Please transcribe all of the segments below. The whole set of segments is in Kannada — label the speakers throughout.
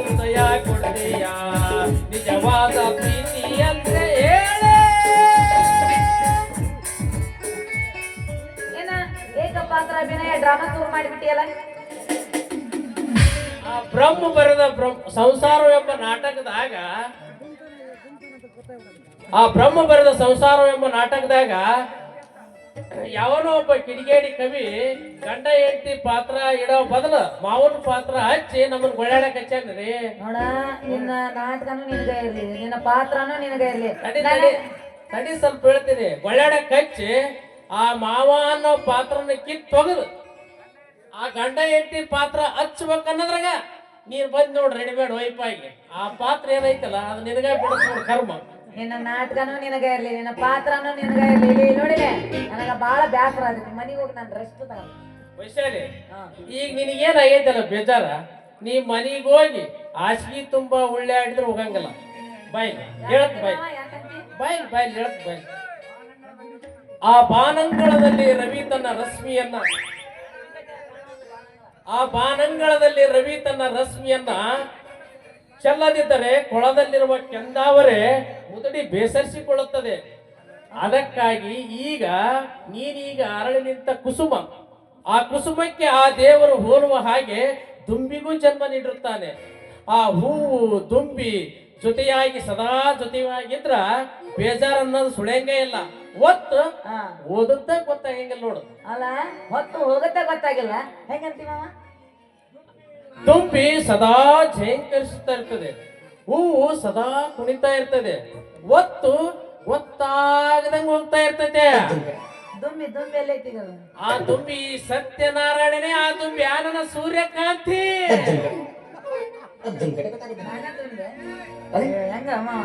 Speaker 1: ಹೃದಯ ಕೊಡ್ತೀಯ? ನಿಜವಾದ ಪ್ರೀತಿ ಅಂದ್ರೆ ಹೇಳೇ
Speaker 2: ಏಕಪಾತ್ರ ಅಭಿನಯ ಡ್ರಾಮಾ ಶುರು ಮಾಡಿಬಿಟ್ಟಿಯಲ್ಲ?
Speaker 1: ಆ ಬ್ರಹ್ಮ ಬರೆದ ಬ್ರಹ್ಮ ಸಂಸಾರವೆಂಬ ನಾಟಕದಾಗ ಆ ಬ್ರಹ್ಮ ಬರೆದ ಎಂಬ ನಾಟಕದಾಗ ಯಾವನೋ ಒಬ್ಬ ಕಿಡಿಗೇಡಿ ಕವಿ ಗಂಡ ಹೆಂಡತಿ ಪಾತ್ರ ಇಡೋ ಬದಲು ಮಾವನ ಪಾತ್ರ ಹಚ್ಚಿ ನಮ್ಮನ್ನ ಗೊಳ್ಳಾಡಕ್ ಹಚ್ಚಾನ್ರಿ
Speaker 2: ನೋಡ ನಿನ್ನ ನಾಟಕನು ನಿನಗ ಇರ್ಲಿ ನಿನ್ನ ಪಾತ್ರನೂ ನಿನಗ ಇರ್ಲಿ.
Speaker 1: ತಡಿ ತಡಿ ತಡಿ ಸ್ವಲ್ಪ ಹೇಳ್ತೀನಿ. ಗೊಳ್ಳಾಡಕ್ ಹಚ್ಚಿ ಆ ಮಾವ ಅನ್ನೋ ಪಾತ್ರನ ಕಿತ್ ತೊಗದು. ಆ ಗಂಡ ಹೆಂಡತಿ ಪಾತ್ರ ಹಚ್ಬೇಕನ್ನೋದ್ರಾಗ ನೀನ್ ಬಂದ್ ನೋಡ್ರಿ ರೆಡಿಮೇಡ್ ವೈಫಾಗಿ ಆ ಪಾತ್ರ ಏನೈತಲ್ಲ ಅದು ನಿನಗ ಬಿಡ್ಸ್ ನೋಡ್ ಕರ್ಮ.
Speaker 2: ನಿನ್ನ ನಾಟಕನೂ ನಿನಗ ಇರ್ಲಿ ನಿನ್ನ ಪಾತ್ರನೂ ನಿನಗ ಇರ್ಲಿ. ಇಲ್ಲಿ ನೋಡಿಲೆ ನನಗ ಬಹಳ ಬ್ಯಾಸರ ಆಗುತ್ತೆ ಮನೆಗೆ ಹೋಗಿ ನಾನು ರೆಸ್ಟ್
Speaker 1: ವೈಶಾಲಿ ಈಗ ನಿನಗೇನಾಗೈತಲ್ಲ ಬೇಜಾರ? ನೀ ಮನೆಗೆ ಹೋಗಿ ಹಾಸಿಗೆ ತುಂಬಾ ಉಳ್ಳೆ ಆಡಿದ್ರೆ ಹೋಗಂಗಿಲ್ಲ. ಬೈ ಹೇಳತ್ ಬೈ ಬಾಯ್ ಬೈ ಹೇಳತ್ ಬೈ ಆ ಬಾನಂಗಳದಲ್ಲಿ ರವಿ ತನ್ನ ರಶ್ಮಿಯನ್ನ ಆ ಬಾನಂಗಳದಲ್ಲಿ ರವಿ ತನ್ನ ರಶ್ಮಿಯನ್ನ ಚೆಲ್ಲದಿದ್ದರೆ ಕೊಳದಲ್ಲಿರುವ ಕೆಂದಾವರೆ ಉದಡಿ ಬೇಸರಿಸಿಕೊಳ್ಳುತ್ತದೆ. ಅದಕ್ಕಾಗಿ ಈಗ ನೀನೀಗ ಅರಳಿ ನಿಂತ ಕುಸುಮ. ಆ ಕುಸುಮಕ್ಕೆ ಆ ದೇವರು ಹೋಲುವ ಹಾಗೆ ದುಂಬಿಗೂ ಜನ್ಮ ನೀಡಿರುತ್ತಾನೆ. ಆ ಹೂವು ದುಂಬಿ ಜೊತೆಯಾಗಿ ಸದಾ ಜೊತೆಯಾಗಿದ್ರ ಬೇಜಾರ್ ಅನ್ನೋದು ಸುಳೆಂಗೇ ಇಲ್ಲ ಒತ್ತು ಓದುತ್ತ ಗೊತ್ತಾಗಂಗಿಲ್ಲ ನೋಡು.
Speaker 2: ಅಲ್ಲ ಹೊತ್ತು ಹೋಗುತ್ತೆ ಗೊತ್ತಾಗಿಲ್ಲ. ಹೆಂಗಂತಿ
Speaker 1: ದುಂಬಿ ಸದಾ ಝೇಂಕರಿಸುತ್ತಾ ಇರ್ತದೆ. ಹೂವು ಸದಾ ಕುಣಿತಾ ಇರ್ತದೆ. ಒತ್ತು ಗೊತ್ತಾಗದಂಗ ಹೋಗ್ತಾ ಇರ್ತದೆ
Speaker 2: ದುಂಬಿ ದುಂಬಿ?
Speaker 1: ಆ ತುಂಬಿ ಸತ್ಯನಾರಾಯಣನೇ ಆ ದುಂಬಿ ಆನನ ಸೂರ್ಯಕಾಂತಿ.
Speaker 2: ಹೆಂಗ ಮಾವ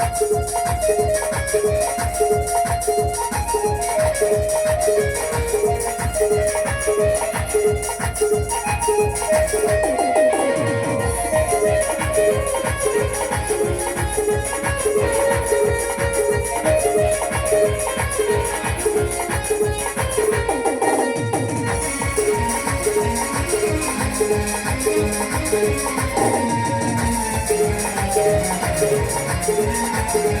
Speaker 3: Thank you. Yeah.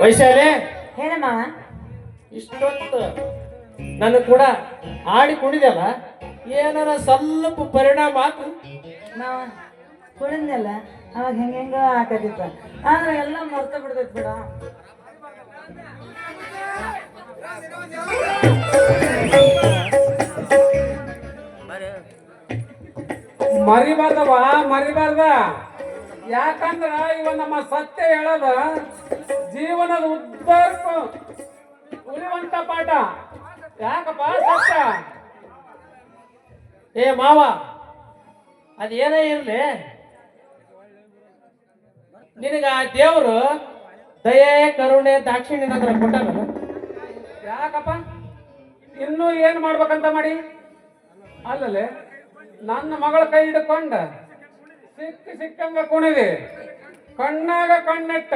Speaker 1: ವೈಶಾಲಿ.
Speaker 2: ಏನಮ್ಮ
Speaker 1: ಇಷ್ಟೊತ್ತು ನನ್ನ ಕೂಡ ಆಡಿ ಕುಣಿದಲ್ಲ ಏನಾರ ಸ್ವಲ್ಪ ಪರಿಣಾಮ ಆತು?
Speaker 2: ಕುಡಿದ್ನಲ್ಲ ಅವಾಗ ಹೆಂಗೆ ಹಾಕದಿತ್ತ ಆದ್ರೆ ಎಲ್ಲ ಮರ್ತ ಬಿಡ್ತೈತಿ ಬಿಡ.
Speaker 4: ಮರಿಬಾರ್ದವಾ ಮರಿಬಾರ್ದ. ಯಾಕಂದ್ರ ಇವ ನಮ್ಮ ಸತ್ಯ ಹೇಳದ ಜೀವನದ ಉದ್ದಕ್ಕ ಉಳಿವಂತ ಪಾಠ. ಯಾಕಪ್ಪ ಸತ್ಯ?
Speaker 1: ಏ ಮಾವ ಅದೇನೇ ಇರ್ಲಿ? ನಿನಗ ದೇವ್ರು ದಯೆ, ಕರುಣೆ, ದಾಕ್ಷಿಣ್ಯ ಕೊಟ್ಟಾನ
Speaker 4: ಯಾಕಪ್ಪ? ಇನ್ನೂ ಏನ್ ಮಾಡ್ಬೇಕಂತ ಮಾಡಿ? ಅಲ್ಲಲ್ಲೇ, ನನ್ನ ಮಗಳ ಕೈ ಹಿಡ್ಕೊಂಡ ಸಿಕ್ಕ ಸಿಕ್ಕಂಗ ಕುಣಿದಿ. ಕಣ್ಣಾಗ ಕಣ್ಣಿಟ್ಟ.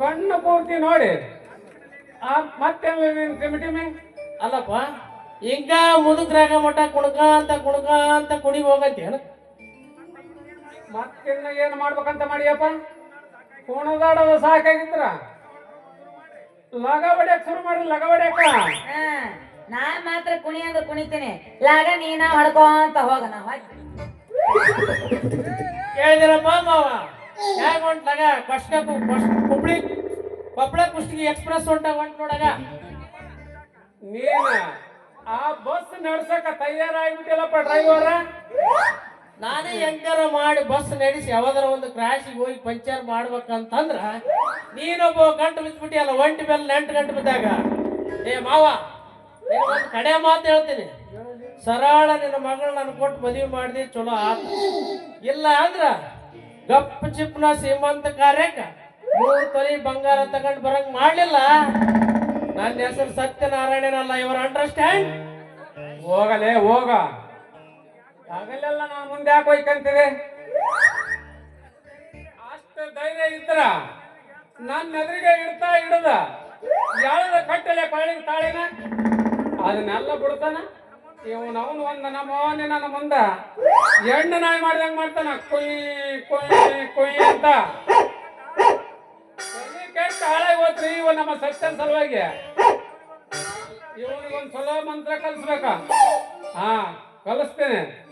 Speaker 4: ಕಣ್ಣು ಪೂರ್ತಿ ನೋಡಿ. ಆ ಮತ್ತೆ ಕಮಿಟಿ ಮೇ
Speaker 1: ಅಲ್ಲಪ್ಪ ಈಗ ಮುದುಕ್ರಾಗ ಮಠ ಕುಣಕ ಅಂತ ಕುಣಕ ಅಂತ ಕುಣಿ ಹೋಗತ್ತೆ
Speaker 4: ಮತ್ತಿನ್ನ ಏನ್ ಮಾಡ್ಬೇಕಂತ ಮಾಡಿಯಪ್ಪ? ಕುಣದಾಡೋದು ಸಾಕಾಗಿದ್ರ ಲಗ ಹೊಡ್ಯಕ್ ಶುರು ಮಾಡಿ ಲಗ ಹೊಡ್ಯಾಕ
Speaker 2: ನಾನ್ ಮಾತ್ರ ಕುಣಿ ಅಂದ್ರೆ ಕುಣಿತೀನಿ. ಲಾಗ ನೀನ ಅಂತ ಹೋಗ ನಾ
Speaker 1: ಕೇಳಿದಿರಪ್ಪ ಮಾವ. ಯಾಕೆ ಹೊಂಟ್ಲಾಗ ಕಷ್ಟ ಹುಬ್ಳಿ, ಕೊಪ್ಪಳ ಕುಷ್ಟಗಿ ಎಕ್ಸ್ಪ್ರೆಸ್ ಹೊಂಟ ಹೊಂಟ್ ನೋಡಾಗ?
Speaker 4: ನೀನ ಆ ಬಸ್ ನಡ್ಸಕ ತಯಾರಾಗ್ಬಿಟ್ಟಿಲ್ಲಪ್ಪ ಡ್ರೈವರ?
Speaker 1: ನಾನೇ ಹೆಂಗಾರ ಮಾಡಿ ಬಸ್ ನಡೆಸಿ ಯಾವ್ದಾರ ಒಂದು ಕ್ರಾಶಿಗೆ ಹೋಗಿ ಪಂಚರ್ ಮಾಡ್ಬೇಕಂತಂದ್ರ ನೀನೊಬ್ಬ ಗಂಟು ಬಿದ್ಬಿಟ್ಟಿಯಲ್ಲ ಒಂಟಿ ಬೆಲ್ಲ ನೆಂಟು ಗಂಟು ಬಿದ್ದಾಗ. ಏ ಮಾವ ಒಂದ್ ಕಡೆ ಮಾತು ಹೇಳ್ತೀನಿ. ಸರಳ ನಿನ್ನ ಮಗಳು ನಾನು ಕೊಟ್ಟು ಮದುವೆ ಮಾಡಿದೆ, ಚಲೋ ಆತ. ಇಲ್ಲ ಅಂದ್ರ ಗಪ್ಪ ಚಿಪ್ನ ಸೀಮಂತ ಕಾರ್ಯಕ್ಕ ಮೂರು ತಲೆ ಬಂಗಾರ ತಗೊಂಡ್ ಬರಂಗ್ ಮಾಡ್ಲಿಲ್ಲ. ನನ್ನ ಹೆಸರು ಸತ್ಯನಾರಾಯಣನಲ್ಲ ಇವರ ಅಂಡರ್ಸ್ಟ್ಯಾಂಡ್
Speaker 4: ಹೋಗಲೇ, ಹೋಗ. ಆಗಲೆಲ್ಲ ನಾನು ಮುಂದೆ ಯಾಕೆ ಹೋಯ್ಕಂತೀವಿ ಅಷ್ಟು ಧೈರ್ಯ ಇದ್ರ ನನ್ನ ಎದುರಿಗೆ ಇಡ್ತಾ ಇಡದ. ಯಾಳದ ಕಟ್ಟಲೆ ಕಾಳಿನ ತಾಳಿನ? ಅದನ್ನೆಲ್ಲ ಬಿಡ್ತಾನ? ಇವನ್ ಅವನು ಒಂದು ನನ್ನ ಮುಂದ. ಹೆಣ್ಣು ನಾಯಿ ಮಾಡ್ದಂಗ್ ಮಾಡ್ತಾನ? ಕುಯ್ ಕುಯ್ ಕುಯ್ ಅಂತ. ಕೆಟ್ಟ ಹಾಳಾಗಿ ಹೋತ್ರಿ ಇವ ನಮ್ಮ ಸತ್ಯನ ಸಲುವಾಗಿ. ಇವನಿಗೊಂದು ಚಲೋ ಮಂತ್ರ ಕಲಿಸ್ಬೇಕ? ಹಾ, ಕಲಿಸ್ತೇನೆ.